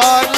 fuck.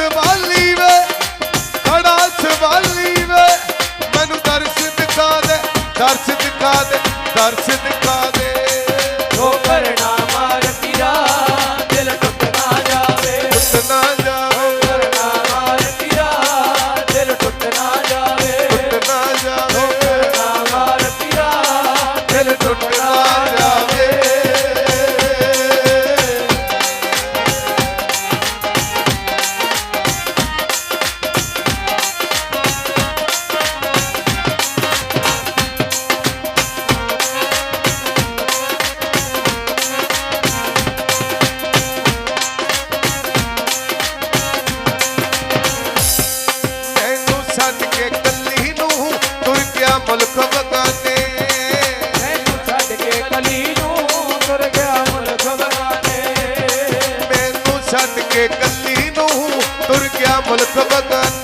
ਸਵਾਲੀ ਵੇ ਖੜਾ ਸਵਾਲੀ ਵੇ। ਮੈਨੂੰ ਦਰਸ ਦਿਖਾ ਦੇ ਦਰਸ ਦਿਖਾ ਦੇ ਦਰਸ ਅਲੀ ਨੂੰ ਤੁਰ ਗਿਆ ਮੁਲਕ ਬਗਾਨੇ ਮੈਨੂੰ ਛੱਡ ਕੇ ਕੱਲੀ ਨੂੰ ਤੁਰ ਗਿਆ ਮੁਲਕ ਬਗਾਨੇ